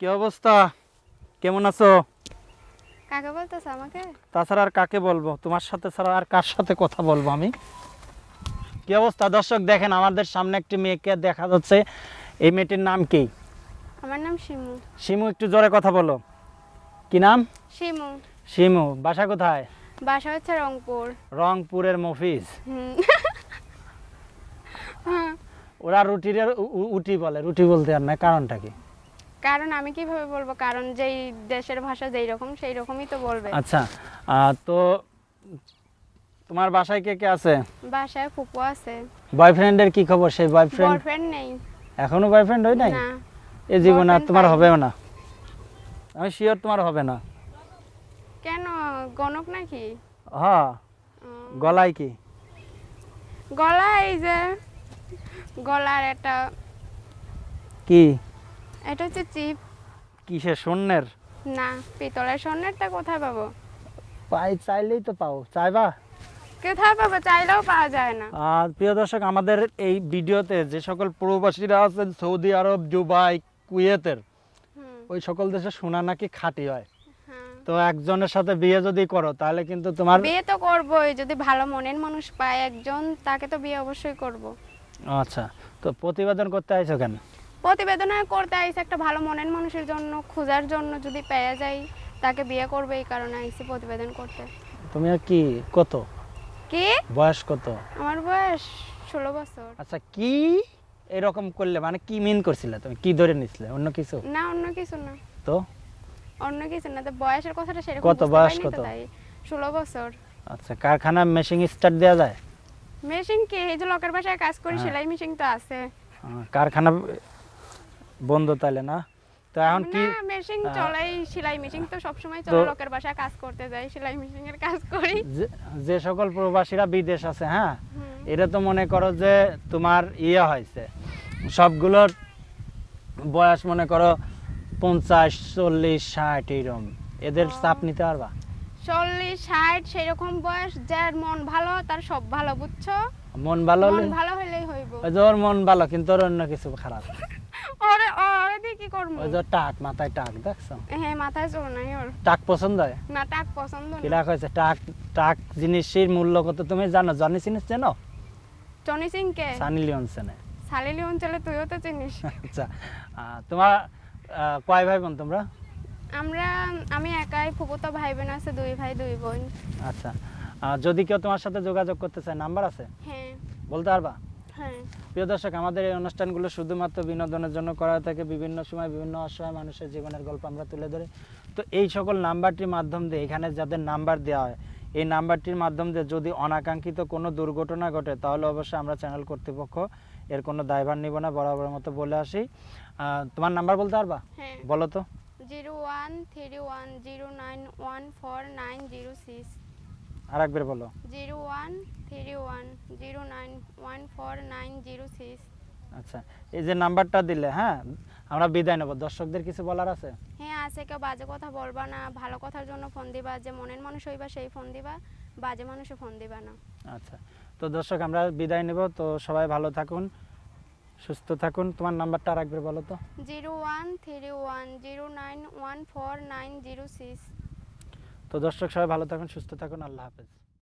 কি অবস্থা? কেমন আছো? কাকে বলতেছ আমাকে? তাছাড়া আর কাকে বলব? তোমার সাথে ছাড়া আর কার সাথে কথা বলব আমি? কি অবস্থা? দর্শক দেখেন আমাদের সামনে একটি মেয়েকে দেখা যাচ্ছে। এই মেয়েটির নাম কি? আমার নাম শিমু। শিমু একটু জোরে কথা বলো। কি নাম? শিমু। শিমু বাসা কোথায়? বাসা হচ্ছে রংপুর। রংপুরের মফিজ। ওরা রুটির উটি বলে। রুটি বলতে আর না কারণটা কি? কারণ আমি কীভাবে বলব? কারণ যেই দেশের ভাষা যেই রকম সেই রকমই তো বলবে। আচ্ছা তো তোমার বাসায় কে কে আছে? বাসায় ফুপু আছে। বয়ফ্রেন্ডের কি খবর? সেই বয়ফ্রেন্ড বয়ফ্রেন্ড নেই। এখনও বয়ফ্রেন্ড হয় নাই? না। এই জীবনে আর তোমার। হবেও না। আমি শিওর তোমার হবে না। কেন? গণক নাকি? হ্যাঁ গলায় কি? গলা এই যে গলার একটা কি? এটা হচ্ছে চিপ। কিসের স্বর্ণের? না পিতলের স্বর্ণেরটা কোথায় পাবো? পাই চাইলেই তো পাও। চাইবা? কোথায় পাবো? চাইলেও পাওয়া যায় না। আর প্রিয় দর্শক আমাদের এই ভিডিওতে যে সকল প্রবাসীরা আছেন সৌদি আরব দুবাই কুয়েতের ওই সকল দেশে সোনা নাকি খাঁটি হয়। হ্যাঁ। তো একজনের সাথে বিয়ে যদি করো তাহলে কিন্তু তোমার বিয়ে তো করবোই। যদি ভালো মনের মানুষ পায় একজন তাকে তো বিয়ে অবশ্যই করব। আচ্ছা তো প্রতিবেদন করতে আইছো কেন? প্রতিবেদন করতে আইসি একটা ভালো মনের মানুষের জন্য খোঁজার জন্য যদি পেয়ে যাই তাকে বিয়ে করবে এই কারণে আইসি প্রতিবেদন করতে। তুমি কি কত? কি? বয়স কত? আমার বয়স ষোলো বছর। আচ্ছা কি এরকম করলে মানে কি মিন করছিলে তুমি? কি ধরে নিছিলে? অন্য কিছু? না অন্য কিছু না। তো? অন্য কিছু না তো বয়সের কথাটা সেরকম কত বয়স কত? তাই ষোলো বছর। আচ্ছা কারখানা মেশিন স্টার্ট দেওয়া যায়? মেশিন কি? এই যে লোকের বাসায় কাজ করি হ্যাঁ। সেলাই মেশিন তো আছে। কারখানা বন্ধ তাহলে না? তো এখন কি মেশিন চলাই সেলাই মেশিন তো সবসময় তো- চলে লোকের বাসায় কাজ করতে যাই সেলাই মেশিনের কাজ করি। যে- সকল প্রবাসীরা বিদেশ আছে হ্যাঁ। এটা তো মনে করো যে তোমার ইয়ে হয়েছে। সবগুলোর বয়স মনে করো পঞ্চাশ চল্লিশ ষাট এইরকম এদের চাপ নিতে পারবা? চল্লিশ ষাট সেরকম বয়স যার মন ভালো তার সব ভালো বুঝছ? মন ভালো মন ভালো হইলেই হইব। ওর মন ভালো কিন্তু ওর অন্য কিছু খারাপ। কি করব? ওই যে টাক মাথায় টাক দেখছ? হ্যাঁ মাথায় চোর নাই ওর। টাক পছন্দ হয়? না টাক পছন্দ না। টাক টাক জিনিসের মূল্য কত? তুমি জানো জানি সিং কে? সানি লিওন সেনে সালিলি অঞ্চলে তুইও তো চিনিস। আচ্ছা তোমার কয় ভাই বোন তোমরা? আমরা আমি একাই ফুপুতো ভাই বোন আছে দুই ভাই দুই বোন। আচ্ছা যদি কেউ তোমার সাথে যোগাযোগ করতে চায় নাম্বার আছে? হ্যাঁ। বলতে পারবা? প্রিয় দর্শক আমাদের এই অনুষ্ঠানগুলো শুধুমাত্র বিনোদনের জন্য করা হয়ে থাকে। বিভিন্ন সময় বিভিন্ন অসহায় মানুষের জীবনের গল্প আমরা তুলে ধরি। তো এই সকল নাম্বারটির মাধ্যম দিয়ে এখানে যাদের নাম্বার দেওয়া হয় এই নাম্বারটির মাধ্যম দিয়ে যদি অনাকাঙ্ক্ষিত কোনো দুর্ঘটনা ঘটে তাহলে অবশ্যই আমরা চ্যানেল কর্তৃপক্ষ এর কোনো দায়ভার নিব না বরাবর মতো বলে আসি। তোমার নাম্বার বলতে পারবা? হ্যাঁ। বলো তো। Zero one three one zero nine one four nine zero six. আর একবার বলো। Zero one zero nine one four nine zero six. আচ্ছা এই যে নাম্বারটা দিলে হ্যাঁ আমরা বিদায় নেব। দর্শকদের কিছু বলার আছে? হ্যাঁ আছে। কেউ বাজে কথা বলবা না। ভালো কথার জন্য ফোন দিবা। যে মনের মানুষ হইবা সেই ফোন দিবা। বাজে মানুষে ফোন দিবা না। আচ্ছা তো দর্শক আমরা বিদায় নেব। তো সবাই ভালো থাকুন সুস্থ থাকুন। তোমার নাম্বারটা একবার বলো তো। Zero one three one zero nine one four nine zero six. তো দর্শক সবাই ভালো থাকুন সুস্থ থাকুন। আল্লাহ হাফেজ।